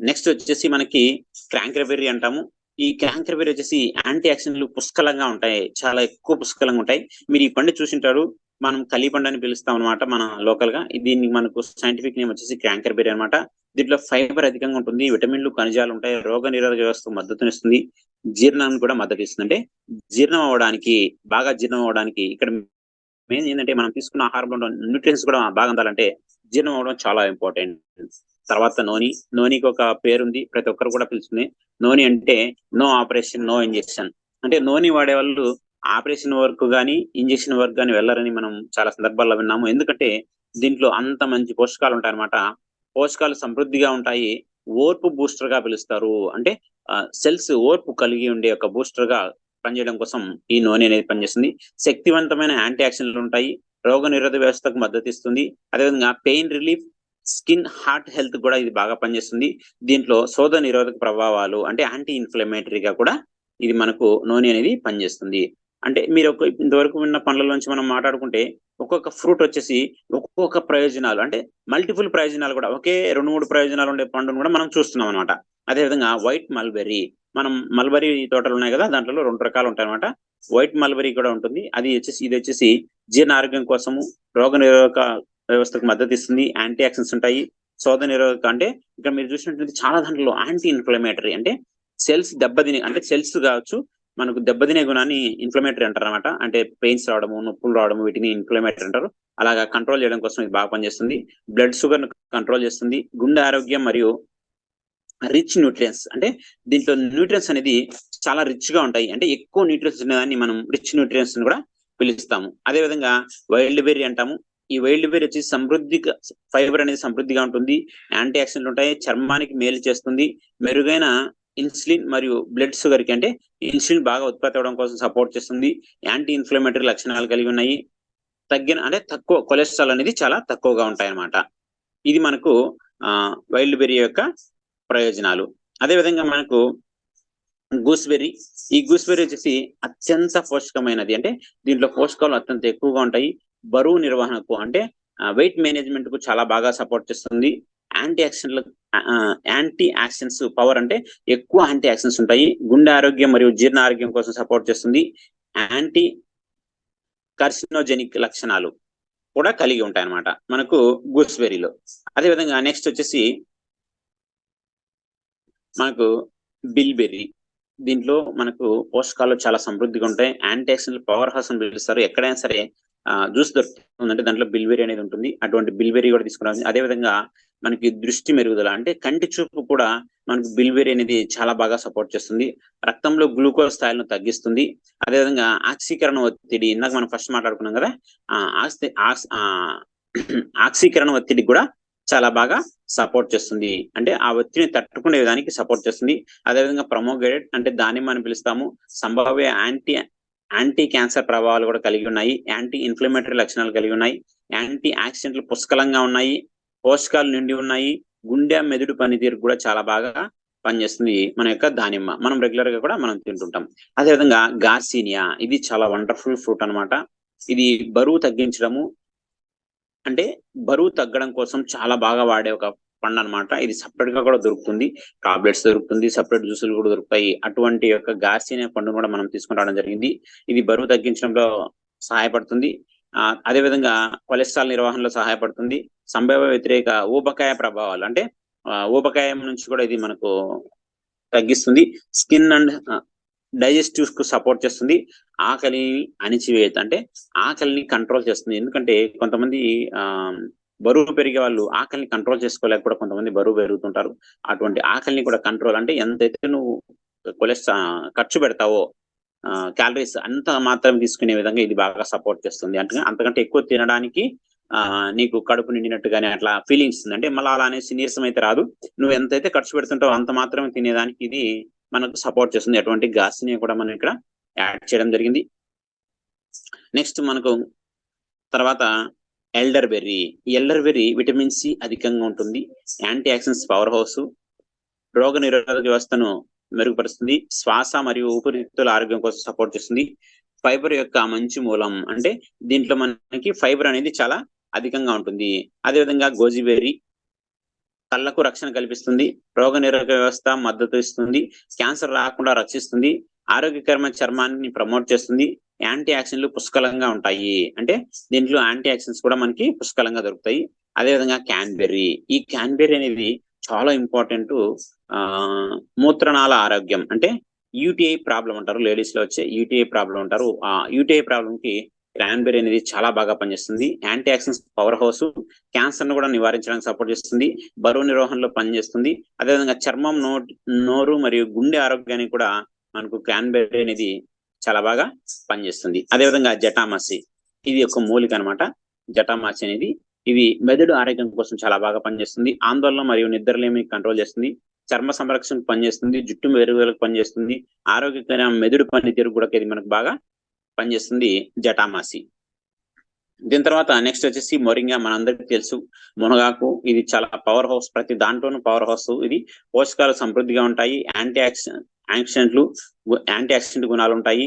నెక్స్ట్ వచ్చేసి మనకి క్రాంక్రబెర్రీ అంటాము. ఈ క్రాంక్రబెర్రీ వచ్చేసి యాంటీ ఆక్సిడెంట్లు పుష్కలంగా ఉంటాయి. చాలా ఎక్కువ పుష్కలంగా ఉంటాయి. మీరు ఈ పండు చూసింటారు. మనం కలిపండు అని పిలుస్తాం అనమాట మన లోకల్గా. దీనికి మనకు సైంటిఫిక్ నేమ్ వచ్చేసి క్యాంకర్ క్రాంకర్బెరీ అనమాట దీంట్లో ఫైబర్ అధికంగా ఉంటుంది విటమిన్లు ఖనిజాలు ఉంటాయి రోగ నిరోధక వ్యవస్థ మద్దతునిస్తుంది జీర్ణాన్ని కూడా మద్దతు ఇస్తుంది. అంటే జీర్ణం అవ్వడానికి బాగా జీర్ణం అవ్వడానికి ఇక్కడ మెయిన్ ఏంటంటే మనం తీసుకున్న ఆహారంలో న్యూట్రియన్స్ కూడా బాగా అందాలంటే జీర్ణం అవ్వడం చాలా ఇంపార్టెంట్ తర్వాత నోని నోనికి ఒక పేరుంది ప్రతి ఒక్కరు కూడా పిలుస్తుంది. నోని అంటే నో ఆపరేషన్ నో ఇంజెక్షన్ అంటే నోని వాడే వాళ్ళు ఆపరేషన్ వర్క్ కానీ ఇంజెక్షన్ వర్క్ కానీ వెళ్ళరని మనం చాలా సందర్భాల్లో విన్నాము. ఎందుకంటే దీంట్లో అంత మంచి పోషకాలు ఉంటాయన్నమాట పోషకాలు సమృద్ధిగా ఉంటాయి. ఓర్పు బూస్టర్గా పిలుస్తారు. అంటే సెల్స్ ఓర్పు కలిగి ఉండే ఒక బూస్టర్గా పనిచేయడం కోసం ఈ నూనె అనేది పనిచేస్తుంది. శక్తివంతమైన యాంటీ యాక్షన్లు ఉంటాయి. రోగ నిరోధక వ్యవస్థకు మద్దతు ఇస్తుంది. అదేవిధంగా pain relief skin heart health కూడా ఇది బాగా పనిచేస్తుంది. దీంట్లో శోధ నిరోధక ప్రభావాలు అంటే యాంటీ ఇన్ఫ్లమేటరీగా కూడా ఇది మనకు నూనె అనేది పనిచేస్తుంది. అంటే మీరు ఒక ఇంతవరకు ఉన్న పండ్ల నుంచి మనం మాట్లాడుకుంటే ఒక్కొక్క ఫ్రూట్ వచ్చేసి ఒక్కొక్క ప్రయోజనాలు అంటే మల్టిపుల్ ప్రయోజనాలు కూడా. ఒకే రెండు మూడు ప్రయోజనాలు ఉండే పండును కూడా మనం చూస్తున్నాం అనమాట అదేవిధంగా వైట్ మల్బెర్రీ మనం మల్బరీ తోటలు ఉన్నాయి కదా దాంట్లో రెండు రకాలు ఉంటాయి అనమాట వైట్ మల్బరీ కూడా ఉంటుంది. అది వచ్చేసి ఇది వచ్చేసి జీర్ణ ఆరోగ్యం కోసము రోగ నిరోధక వ్యవస్థకు మద్దతు ఇస్తుంది. యాంటీ ఆక్సిడెంట్స్ ఉంటాయి. శోధ నిరోధక అంటే ఇక్కడ మీరు చూసినట్లయితే చాలా దాంట్లో యాంటీ ఇన్ఫ్లమేటరీ అంటే సెల్స్ దెబ్బతిని అంటే సెల్స్ కావచ్చు మనకు దెబ్బతినే గుణాన్ని ఇన్ఫ్లమేటరీ అంటారు అనమాట అంటే పెయిన్స్ రావడము నొప్పులు రావడము వీటిని ఇన్ఫ్లమేటరీ అంటారు. అలాగా కంట్రోల్ చేయడం కోసం ఇది బాగా పనిచేస్తుంది. బ్లడ్ షుగర్ కంట్రోల్ చేస్తుంది. గుండె ఆరోగ్యం మరియు రిచ్ న్యూట్రియన్స్ అంటే దీంట్లో న్యూట్రియన్స్ అనేది చాలా రిచ్గా ఉంటాయి. అంటే ఎక్కువ న్యూట్రియన్స్ ఉన్నదాన్ని మనం రిచ్ న్యూట్రియన్స్ కూడా పిలుస్తాము. అదే విధంగా వైల్డ్ బెర్రీ అంటాము. ఈ వైల్డ్ బెర్రీ వచ్చి సమృద్ధిగా ఫైబర్ అనేది సమృద్ధిగా ఉంటుంది. యాంటీ ఆక్సిడెంట్లు ఉంటాయి. చర్మానికి మేలు చేస్తుంది. మెరుగైన ఇన్సులిన్ మరియు బ్లడ్ షుగర్కి అంటే ఇన్సులిన్ బాగా ఉత్పత్తి అవడం కోసం సపోర్ట్ చేస్తుంది. యాంటీ ఇన్ఫ్లమేటరీ లక్షణాలు కలిగి ఉన్నాయి. తగ్గిన అంటే తక్కువ కొలెస్ట్రాల్ అనేది చాలా తక్కువగా ఉంటాయి అన్నమాట ఇది మనకు వైల్డ్ బెర్రీ యొక్క ప్రయోజనాలు. అదే విధంగా మనకు గూస్బెర్రీ. ఈ గూస్బెర్రీ వచ్చేసి అత్యంత పోషకమైనది. అంటే దీంట్లో పోషకాలు అత్యంత ఎక్కువగా ఉంటాయి. బరువు నిర్వహణకు అంటే వెయిట్ మేనేజ్మెంట్కు చాలా బాగా సపోర్ట్ చేస్తుంది. Antioxidant antioxidants power అంటే ఎక్కువ యాంటీ ఆక్సిడెంట్స్ ఉంటాయి. గుండె ఆరోగ్యం మరియు జీర్ణ ఆరోగ్యం కోసం సపోర్ట్ చేస్తుంది. యాంటీ కర్సినోజెనిక్ లక్షణాలు కూడా కలిగి ఉంటాయి అన్నమాట మనకు గూస్బెర్రీలో. అదే విధంగా నెక్స్ట్ వచ్చేసి మనకు బిల్బెర్రీ. దీంట్లో మనకు పోషకాలు చాలా సమృద్ధిగా ఉంటాయి. యాంటీ ఆక్సిడెంట్ పవర్ హౌస్ అని పిలుస్తారు. ఎక్కడైనా సరే జ్యూస్ దొరుకుతుందంటే దాంట్లో బిల్బెరీ అనేది ఉంటుంది. అటువంటి బిల్బెరీ కూడా తీసుకురావాలి అదే విధంగా మనకి దృష్టి మెరుగుదల అంటే కంటి చూపు కూడా మనకు బిల్బెరీ అనేది చాలా బాగా సపోర్ట్ చేస్తుంది. రక్తంలో గ్లూకోజ్ స్థాయిలను తగ్గిస్తుంది. అదేవిధంగా ఆక్సీకరణ ఒత్తిడి ఇందాక మనం ఫస్ట్ మాట్లాడుకున్నాం కదా ఆ *clears throat* ఆక్సీకరణ ఒత్తిడి కూడా చాలా బాగా సపోర్ట్ చేస్తుంది. అంటే ఆ ఒత్తిడిని తట్టుకునే విధానికి సపోర్ట్ చేస్తుంది. అదేవిధంగా ప్రమోగేటెడ్ అంటే దానిమ్మ అని పిలుస్తాము. సంభావ్య యాంటీ యాంటీ క్యాన్సర్ ప్రభావాలు కూడా కలిగి ఉన్నాయి. యాంటీ ఇన్ఫ్లమేటరీ లక్షణాలు కలిగి ఉన్నాయి. యాంటీ ఆక్సిడెంట్లు పుష్కలంగా ఉన్నాయి. పోషకాలు నిండి ఉన్నాయి. గుండె మెదుడు పనితీరు కూడా చాలా బాగా పనిచేస్తుంది మన యొక్క దానిమ్మ. మనం రెగ్యులర్గా కూడా మనం తింటుంటాం. అదేవిధంగా గార్సీనియా ఇది చాలా వండర్ఫుల్ ఫ్రూట్ అనమాట ఇది బరువు తగ్గించడము అంటే బరువు తగ్గడం కోసం చాలా బాగా వాడే ఒక పండు అనమాట ఇది సపరేట్గా కూడా దొరుకుతుంది. టాబ్లెట్స్ దొరుకుతుంది సపరేట్ జ్యూసులు కూడా దొరుకుతాయి. అటువంటి యొక్క గార్సీనియా పండును కూడా మనం తీసుకుని రావడం జరిగింది. ఇది బరువు తగ్గించడంలో సహాయపడుతుంది. అదేవిధంగా అదే విధంగా కొలెస్ట్రాల్ నిర్వహణలో సహాయపడుతుంది. సంభావ్య వ్యతిరేక ఊబకాయ ప్రభావాలు అంటే ఊబకాయం నుంచి కూడా ఇది మనకు తగ్గిస్తుంది. స్కిన్ అండ్ డైజెస్టివ్కు సపోర్ట్ చేస్తుంది. ఆకలిని అణిచివేత అంటే ఆకలిని కంట్రోల్ చేస్తుంది. ఎందుకంటే కొంతమంది ఆ బరువు పెరిగే వాళ్ళు ఆకలిని కంట్రోల్ చేసుకోలేక కూడా కొంతమంది బరువు పెరుగుతుంటారు. అటువంటి ఆకలిని కూడా కంట్రోల్ అంటే ఎంతైతే నువ్వు కొలెస్ట్రా ఖర్చు పెడతావో క్యాలరీస్ అంత మాత్రం తీసుకునే విధంగా ఇది బాగా సపోర్ట్ చేస్తుంది. అంటే అంతకంటే ఎక్కువ తినడానికి ఆ నీకు కడుపు నిండినట్టుగానే అట్లా ఫీలింగ్స్ ఇస్తుంది అంటే మళ్ళీ అలా అనేసి నీరసం అయితే రాదు. నువ్వు ఎంతైతే ఖర్చు పెడుతుంటావో అంత మాత్రమే తినేదానికి ఇది మనకు సపోర్ట్ చేస్తుంది. అటువంటి గాస్ని కూడా మనం ఇక్కడ యాడ్ చేయడం జరిగింది. నెక్స్ట్ మనకు తర్వాత elderberry elderberry vitamin C అధికంగా ఉంటుంది. యాంటీ ఆక్సిడెంట్స్ పవర్ హౌస్ రోగ నిరోధక వ్యవస్థను మెరుగుపరుస్తుంది. శ్వాస మరియు ఊపిరితిత్తుల ఆరోగ్యం కోసం సపోర్ట్ చేస్తుంది. ఫైబర్ యొక్క మంచి మూలం అంటే దీంట్లో మనకి ఫైబర్ అనేది చాలా అధికంగా ఉంటుంది. అదేవిధంగా గోజిబెర్రీ కళ్ళకు రక్షణ కల్పిస్తుంది. రోగ నిరోధక వ్యవస్థ మద్దతు ఇస్తుంది. క్యాన్సర్ రాకుండా రక్షిస్తుంది. ఆరోగ్యకరమైన చర్మాన్ని ప్రమోట్ చేస్తుంది. యాంటీ ఆక్సిడెంట్లు పుష్కలంగా ఉంటాయి. అంటే దీంట్లో యాంటీ ఆక్సిడెంట్స్ కూడా మనకి పుష్కలంగా దొరుకుతాయి. అదేవిధంగా క్యాన్బెర్రీ. ఈ క్యాన్బెర్రీ అనేది చాలా ఇంపార్టెంట్ ఆ మూత్రనాళ ఆరోగ్యం. అంటే యూటీఐ ప్రాబ్లం అంటారు లేడీస్లో వచ్చే యూటీఐ ప్రాబ్లం అంటారు. ఆ యూటీఐ ప్రాబ్లం కి క్రాన్బెర్రీ అనేది చాలా బాగా పనిచేస్తుంది. యాంటీ ఆక్సిడెంట్స్ పవర్ హౌస్ క్యాన్సర్ను కూడా నివారించడానికి సపోర్ట్ చేస్తుంది. బరువు నిర్వహణలో పనిచేస్తుంది. అదేవిధంగా చర్మం నో నోరు మరియు గుండె ఆరోగ్యానికి కూడా మనకు క్రాన్బెర్రీ అనేది చాలా బాగా పనిచేస్తుంది. అదేవిధంగా జటామాసి ఇది ఒక మూలిక అనమాట జటామాసి అనేది ఇది మెదడు ఆరోగ్యం కోసం చాలా బాగా పనిచేస్తుంది. ఆందోళన మరియు నిద్రలేమి కంట్రోల్ చేస్తుంది. చర్మ సంరక్షణకు పనిచేస్తుంది. జుట్టు మెరుగుదలకు పనిచేస్తుంది. ఆరోగ్యకర మెదడు పనితీరు కూడా ఇది మనకు బాగా పనిచేస్తుంది. జటామాసి దీని తర్వాత నెక్స్ట్ వచ్చేసి మొరింగా మనందరికీ తెలుసు. మునగాకు ఇది చాలా పవర్ హౌస్ ప్రతి దాంట్లోనూ పవర్ హౌస్ ఇది పోషకాలు సమృద్ధిగా ఉంటాయి. యాంటీ ఆక్సిడెంట్ యాక్సిడెంట్లు యాంటీ ఆక్సిడెంట్ గుణాలు ఉంటాయి.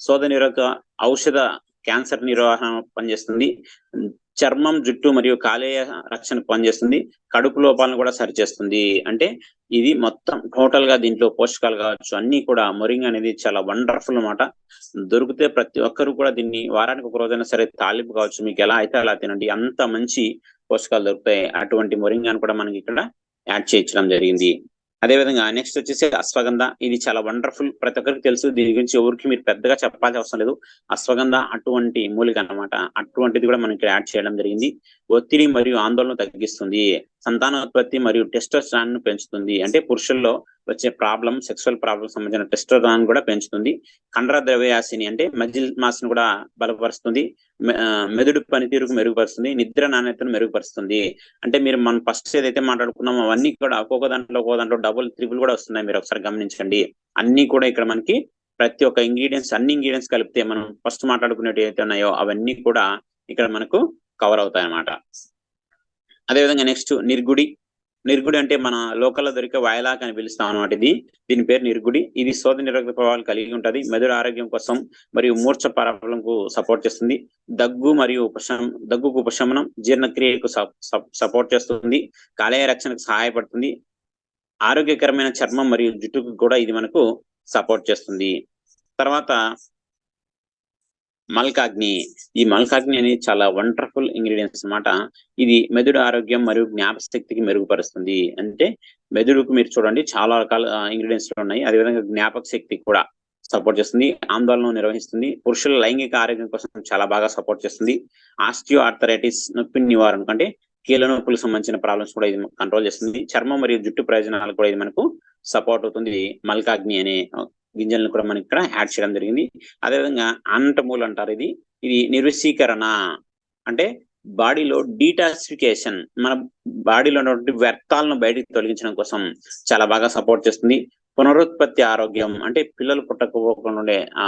శోధ నిరోధక ఔషధ క్యాన్సర్ నిర్వహణ పనిచేస్తుంది. చర్మం జుట్టు మరియు కాలేయ రక్షణ పనిచేస్తుంది. కడుపు లోపాలను కూడా సరిచేస్తుంది. అంటే ఇది మొత్తం టోటల్గా దీంట్లో పోషకాలు కావచ్చు అన్ని కూడా మొరింగ్ అనేది చాలా వండర్ఫుల్ అనమాట దొరికితే ప్రతి ఒక్కరు కూడా దీన్ని వారానికి ఒక రోజైనా సరే తాలింపు కావచ్చు మీకు ఎలా అయితే అలా తినండి అంత మంచి పోషకాలు దొరుకుతాయి. అటువంటి మొరింగాను కూడా మనకి ఇక్కడ యాడ్ చేయించడం జరిగింది. అదే విధంగా నెక్స్ట్ వచ్చేసి అశ్వగంధ. ఇది చాలా వండర్ఫుల్ ప్రతి ఒక్కరికి తెలుసు. దీని గురించి ఎవరికి మీరు పెద్దగా చెప్పాల్సిన అవసరం లేదు. అశ్వగంధ అటువంటి మూలిక అన్నమాట. అటువంటిది కూడా మనం ఇక్కడ యాడ్ చేయడం జరిగింది. ఒత్తిడి మరియు ఆందోళన తగ్గిస్తుంది. సంతానోత్పత్తి మరియు టెస్టోస్ట్రాన్ను పెంచుతుంది. అంటే పురుషుల్లో వచ్చే ప్రాబ్లం సెక్సువల్ ప్రాబ్లం సంబంధించిన టెస్టోస్ట్రాన్ కూడా పెంచుతుంది. కండర ద్రవ్యాసిని అంటే మజిల్ మాస్ను కూడా బలపరుస్తుంది. మెదడు పనితీరుకు మెరుగుపరుస్తుంది. నిద్ర నాణ్యతను మెరుగుపరుస్తుంది. అంటే మీరు మనం ఫస్ట్ ఏదైతే మాట్లాడుకున్నామో అవన్నీ కూడా ఒక్కొక్క దాంట్లో ఒక్కొక్క దాంట్లో డబుల్ త్రిబుల్ కూడా వస్తున్నాయి. మీరు ఒకసారి గమనించండి. అన్ని కూడా ఇక్కడ మనకి ప్రతి ఒక్క ఇంగ్రీడియంట్స్ అన్ని ఇంగ్రీడియంట్స్ కలిపితే మనం ఫస్ట్ మాట్లాడుకునేవి అయితే ఉన్నాయో అవన్నీ కూడా ఇక్కడ మనకు కవర్ అవుతాయి అన్నమాట అదేవిధంగా నెక్స్ట్ నిర్గుడి. నిర్గుడి అంటే మన లోకల్లో దొరికే వాయలాక్ అని పిలుస్తాం అనమాట ఇది. దీని పేరు నిర్గుడి. ఇది శోధ నిరోధక ప్రభావాలు కలిగి ఉంటుంది. మెదడు ఆరోగ్యం కోసం మరియు మూర్ఛ ప్రాబ్లంకు సపోర్ట్ చేస్తుంది. దగ్గు మరియు ఉపశమనం దగ్గుకు ఉపశమనం జీర్ణక్రియకు సపోర్ట్ చేస్తుంది. కాలేయ రక్షణకు సహాయపడుతుంది. ఆరోగ్యకరమైన చర్మం మరియు జుట్టుకు కూడా ఇది మనకు సపోర్ట్ చేస్తుంది. తర్వాత మల్కాగ్ని. ఈ మల్కాగ్ని అనేది చాలా వండర్ఫుల్ ఇంగ్రీడియంట్స్ అన్నమాట. ఇది మెదడు ఆరోగ్యం మరియు జ్ఞాపశక్తికి మెరుగుపరుస్తుంది. అంటే మెదడుకు మీరు చూడండి చాలా రకాల ఇంగ్రీడియంట్స్ ఉన్నాయి. అదేవిధంగా జ్ఞాపక శక్తి కూడా సపోర్ట్ చేస్తుంది. ఆందోళన నిర్వహిస్తుంది. పురుషుల లైంగిక ఆరోగ్యం కోసం చాలా బాగా సపోర్ట్ చేస్తుంది. ఆస్టియో ఆర్థరైటిస్ నొప్పి నివారణ అంటే కీళ్ళ నొప్పులకు సంబంధించిన ప్రాబ్లమ్స్ కూడా ఇది కంట్రోల్ చేస్తుంది. చర్మం మరియు జుట్టు ప్రయోజనాలు కూడా ఇది మనకు సపోర్ట్ అవుతుంది మల్కాగ్ని అనే గింజలను కూడా మనకి ఇక్కడ యాడ్ చేయడం జరిగింది. అదేవిధంగా అంటమూలు అంటారు ఇది. ఇది నిర్వశీకరణ. అంటే బాడీలో డీటాక్సిఫికేషన్ మన బాడీలో ఉన్నటువంటి వ్యర్థాలను బయటికి తొలగించడం కోసం చాలా బాగా సపోర్ట్ చేస్తుంది. పునరుత్పత్తి ఆరోగ్యం అంటే పిల్లలు పుట్టకపోకుండా ఉండే ఆ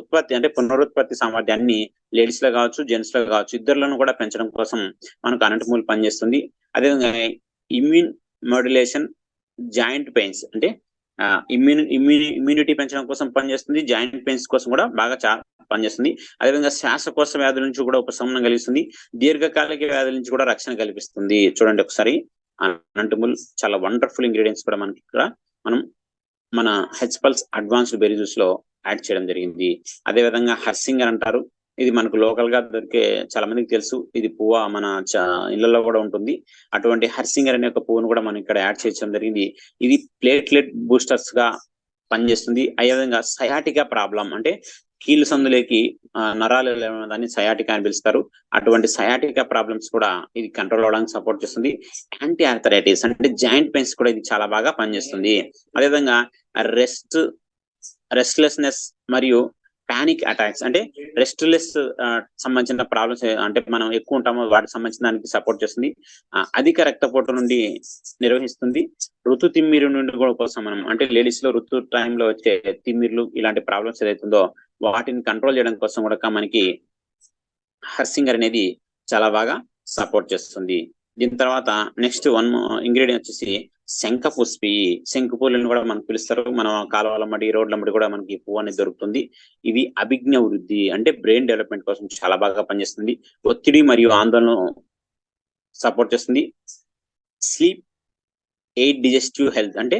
ఉత్పత్తి అంటే పునరుత్పత్తి సామర్థ్యాన్ని లేడీస్లో కావచ్చు జెంట్స్లో కావచ్చు ఇద్దరులను కూడా పెంచడం కోసం మనకు అనంతమూలు పనిచేస్తుంది. అదేవిధంగా ఇమ్యూన్ మోడ్యులేషన్ జాయింట్ పెయిన్స్ అంటే ఇమ్యూని ఇమ్యూని ఇమ్యూనిటీ పెంచడం కోసం పనిచేస్తుంది జాయింట్ పెయిన్స్ కోసం కూడా బాగా చా పనిచేస్తుంది. అదేవిధంగా శ్వాసకోశ వ్యాధుల నుంచి కూడా ఉపశమనం కలిగిస్తుంది. దీర్ఘకాలిక వ్యాధుల నుంచి కూడా రక్షణ కల్పిస్తుంది. చూడండి ఒకసారి. అనంతముల్ చాలా వండర్ఫుల్ ఇంగ్రీడియంట్స్ కూడా మనకి ఇక్కడ మనం మన హెచ్పల్స్ అడ్వాన్స్డ్ బెరీజెస్లో యాడ్ చేయడం జరిగింది. అదే విధంగా హర్సింగర్ అంటారు. ఇది మనకు లోకల్గా దొరికే చాలా మందికి తెలుసు. ఇది పువ్వు మన చ- ఇళ్ళలో కూడా ఉంటుంది. అటువంటి హర్సింగర్ అనే ఒక పువ్వును కూడా మనం ఇక్కడ యాడ్ చేయడం జరిగింది. ఇది ప్లేట్లెట్ బూస్టర్స్గా పనిచేస్తుంది. అదేవిధంగా సయాటికా ప్రాబ్లం అంటే కీళ్ళు సందులోకి నరాలు దాన్ని సయాటికా అని పిలుస్తారు. అటువంటి సయాటికా ప్రాబ్లమ్స్ కూడా ఇది కంట్రోల్ అవడానికి సపోర్ట్ చేస్తుంది. యాంటీ ఆర్థరైటిస్ అంటే జాయింట్ పెయిన్స్ కూడా ఇది చాలా బాగా పనిచేస్తుంది. అదేవిధంగా రెస్ట్ రెస్ట్లెస్నెస్ మరియు పానిక్ అటాక్స్ అంటే రెస్ట్లెస్ సంబంధించిన ప్రాబ్లమ్స్ అంటే మనం ఎక్కువ ఉంటామో వాటికి సంబంధించిన దానికి సపోర్ట్ చేస్తుంది. అధిక రక్తపోటు నుండి నిర్వహిస్తుంది. ఋతు తిమ్మిరి నుండి కూడా ఉపశమనం. అంటే లేడీస్లో ఋతు టైంలో వచ్చే తిమ్మిర్లు ఇలాంటి ప్రాబ్లమ్స్ ఏదైతుందో వాటిని కంట్రోల్ చేయడం కోసం కూడా మనకి హర్సింగర్ అనేది చాలా బాగా సపోర్ట్ చేస్తుంది. దీని తర్వాత నెక్స్ట్ వన్ ఇంగ్రీడియంట్ వచ్చేసి శంఖ పుష్పి. శంఖ పూలను కూడా మనకు పిలుస్తారు. మన కాలువల మడి రోడ్ల మడి కూడా మనకి పువ్వు అనేది దొరుకుతుంది. ఇది అభిజ్ఞ వృద్ధి అంటే బ్రెయిన్ డెవలప్మెంట్ కోసం చాలా బాగా పనిచేస్తుంది. ఒత్తిడి మరియు ఆందోళన సపోర్ట్ చేస్తుంది. స్లీప్ ఎయిట్ డిజెస్టివ్ హెల్త్ అంటే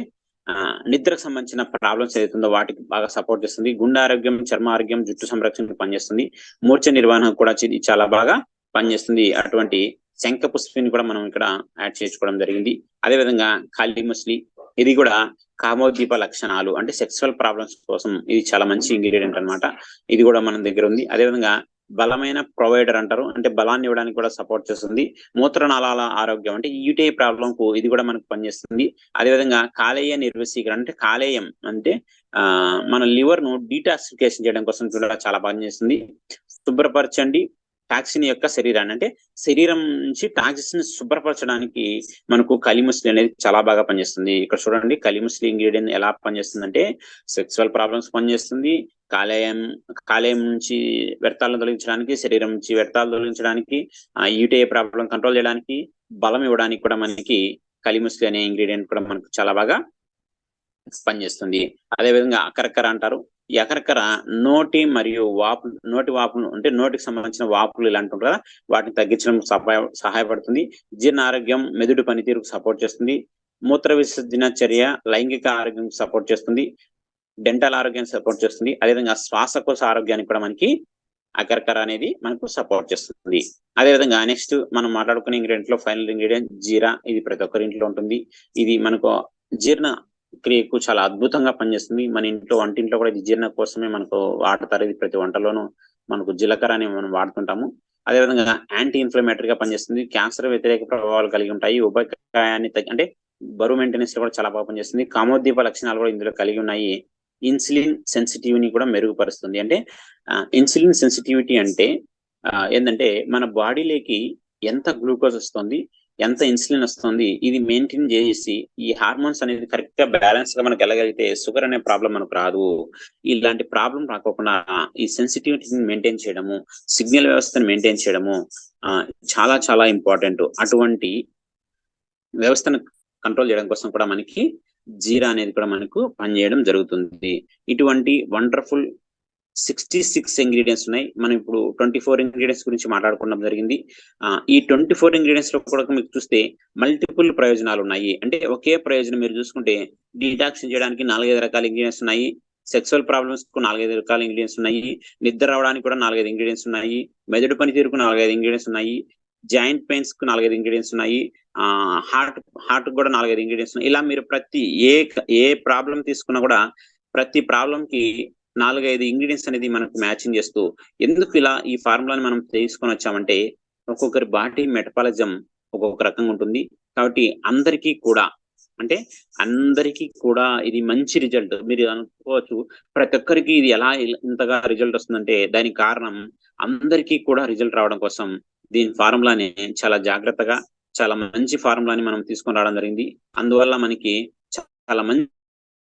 నిద్రకు సంబంధించిన ప్రాబ్లమ్స్ ఏదైతుందో వాటికి బాగా సపోర్ట్ చేస్తుంది. గుండె ఆరోగ్యం చర్మ ఆరోగ్యం జుట్టు సంరక్షణకు పనిచేస్తుంది. మూర్ఛ నిర్వహణ కూడా చాలా బాగా పనిచేస్తుంది. అటువంటి శంఖ పుష్పిని కూడా మనం ఇక్కడ యాడ్ చేసుకోవడం జరిగింది. అదే విధంగా ముస్లి ఇది కూడా కామోద్దీప లక్షణాలు అంటే సెక్సువల్ ప్రాబ్లమ్స్ కోసం ఇది చాలా మంచి ఇంగ్రీడియంట్ అన్నమాట. ఇది కూడా మన దగ్గర ఉంది. అదే విధంగా బలమైన ప్రొవైడర్ అంటారు అంటే బలాన్ని ఇవ్వడానికి కూడా సపోర్ట్ చేస్తుంది. మూత్రనాళాల ఆరోగ్యం అంటే యూటీఐ ప్రాబ్లం కు ఇది కూడా మనకు పనిచేస్తుంది. అదేవిధంగా కాలేయ నిర్వసీకరణ అంటే కాలేయం అంటే ఆ మన లివర్ను డీటాక్సిఫికేషన్ చేయడం కోసం కూడా చాలా పనిచేస్తుంది. శుభ్రపరచండి. టాక్సిన్ యొక్క శరీరాన్ని అంటే శరీరం నుంచి టాక్సిన్ శుభ్రపరచడానికి మనకు కలిముస్లి అనేది చాలా బాగా పనిచేస్తుంది. ఇక్కడ చూడండి కలిముస్లి ఇంగ్రీడియంట్ ఎలా పనిచేస్తుంది అంటే సెక్సువల్ ప్రాబ్లమ్స్ పనిచేస్తుంది. కాలేయం కాలేయం నుంచి వ్యర్థాలను తొలగించడానికి శరీరం నుంచి వ్యర్థాలు తొలగించడానికి యూటీఐ ప్రాబ్లం కంట్రోల్ చేయడానికి బలం ఇవ్వడానికి కూడా మనకి కలిముస్లి అనే ఇంగ్రీడియంట్ కూడా మనకు చాలా బాగా పనిచేస్తుంది. అదేవిధంగా అకరకర అంటారు. ఈ అకరకర నోటి మరియు వాపు నోటి వాపులు అంటే నోటికి సంబంధించిన వాపులు ఇలాంటి ఉంటారు కదా వాటిని తగ్గించడం సహాయ సహాయపడుతుంది. జీర్ణ ఆరోగ్యం మెదడు పనితీరుకు సపోర్ట్ చేస్తుంది. మూత్ర విసర్జన చర్య లైంగిక ఆరోగ్యం సపోర్ట్ చేస్తుంది. డెంటల్ ఆరోగ్యాన్ని సపోర్ట్ చేస్తుంది. అదేవిధంగా శ్వాసకోశ ఆరోగ్యానికి కూడా మనకి అకరకర అనేది మనకు సపోర్ట్ చేస్తుంది. అదేవిధంగా నెక్స్ట్ మనం మాట్లాడుకునే ఇంగ్రీడియంట్లో ఫైనల్ ఇంగ్రీడియంట్ జీరా. ఇది ప్రతి ఒక్కరి ఇంట్లో ఉంటుంది. ఇది మనకు జీర్ణ క్రియకు చాలా అద్భుతంగా పనిచేస్తుంది. మన ఇంట్లో వంటింట్లో కూడా ఇది జీర్ణ కోసమే మనకు వాడతారు. ఇది ప్రతి వంటలోనూ మనకు జీలకర్ర అని మనం వాడుతుంటాము. అదేవిధంగా యాంటీ ఇన్ఫ్లమేటరీ గా పనిచేస్తుంది. క్యాన్సర్ వ్యతిరేక ప్రభావాలు కలిగి ఉంటాయి. ఉబకాయాన్ని అంటే బరువు మెయింటెనెన్స్ కూడా చాలా బాగా పనిచేస్తుంది. కామోద్దీప లక్షణాలు కూడా ఇందులో కలిగి ఉన్నాయి. ఇన్సులిన్ సెన్సిటివ్ని కూడా మెరుగుపరుస్తుంది. అంటే ఇన్సులిన్ సెన్సిటివిటీ అంటే ఆ, ఏంటంటే మన బాడీలోకి ఎంత గ్లూకోజ్ వస్తుంది? ఎంత ఇన్సులిన్ వస్తుంది ఇది మెయింటైన్ చేసి ఈ హార్మోన్స్ అనేది కరెక్ట్గా బ్యాలెన్స్గా మనకు వెళ్ళగలిగితే షుగర్ అనే ప్రాబ్లం మనకు రాదు ఇలాంటి ప్రాబ్లం రాకోకుండా ఈ సెన్సిటివిటీని మెయింటైన్ చేయడము సిగ్నల్ వ్యవస్థను మెయింటైన్ చేయడము చాలా చాలా ఇంపార్టెంట్. అటువంటి వ్యవస్థను కంట్రోల్ చేయడం కోసం కూడా మనకి జీరా అనేది కూడా మనకు పనిచేయడం జరుగుతుంది. ఇటువంటి వండర్ఫుల్ సిక్స్టీ సిక్స్ ఇంగ్రీడియంట్స్ ఉన్నాయి. మనం ఇప్పుడు ట్వంటీ ఫోర్ ఇంగ్రీడియంట్స్ గురించి మాట్లాడుకోవడం జరిగింది. ఆ, ఈ ట్వంటీ ఫోర్ ఇంగ్రీడియంట్స్లో కూడా మీకు చూస్తే మల్టిపుల్ ప్రయోజనాలు ఉన్నాయి. అంటే ఒకే ప్రయోజనం మీరు చూసుకుంటే డీటాక్షన్ చేయడానికి నాలుగైదు రకాల ఇంగ్రీడియంట్స్ ఉన్నాయి. సెక్సువల్ ప్రాబ్లమ్స్కు నాలుగైదు రకాల ఇంగ్రీడియంట్స్ ఉన్నాయి. నిద్ర రావడానికి కూడా నాలుగైదు ఇంగ్రీడియంట్స్ ఉన్నాయి. మెదడు పనితీరుకు నాలుగైదు ఇంగ్రీడియంట్స్ ఉన్నాయి. జాయింట్ పెయిన్స్కు నాలుగైదు ఇంగ్రీడియంట్స్ ఉన్నాయి. ఆ హార్ట్ హార్ట్ కూడా నాలుగైదు ఇంగ్రీడియంట్స్ ఉన్నాయి. ఇలా మీరు ప్రతి ఏ ఏ ప్రాబ్లం తీసుకున్నా కూడా ప్రతి ప్రాబ్లం కి నాలుగైదు ఇంగ్రీడియంట్స్ అనేది మనకు మ్యాచింగ్ చేస్తూ ఎందుకు ఇలా ఈ ఫార్ములాని మనం తీసుకొని వచ్చామంటే ఒక్కొక్కరి బాడీ మెటపాలిజం ఒక్కొక్క రకంగా ఉంటుంది. కాబట్టి అందరికీ కూడా అంటే అందరికీ కూడా ఇది మంచి రిజల్ట్ మీరు అనుకోవచ్చు ప్రతి ఒక్కరికి ఇది ఎలా ఇంతగా రిజల్ట్ వస్తుందంటే దానికి కారణం అందరికీ కూడా రిజల్ట్ రావడం కోసం దీని ఫార్ములాని చాలా జాగ్రత్తగా చాలా మంచి ఫార్ములాని మనం తీసుకొని రావడం జరిగింది. అందువల్ల మనకి చాలా మంచి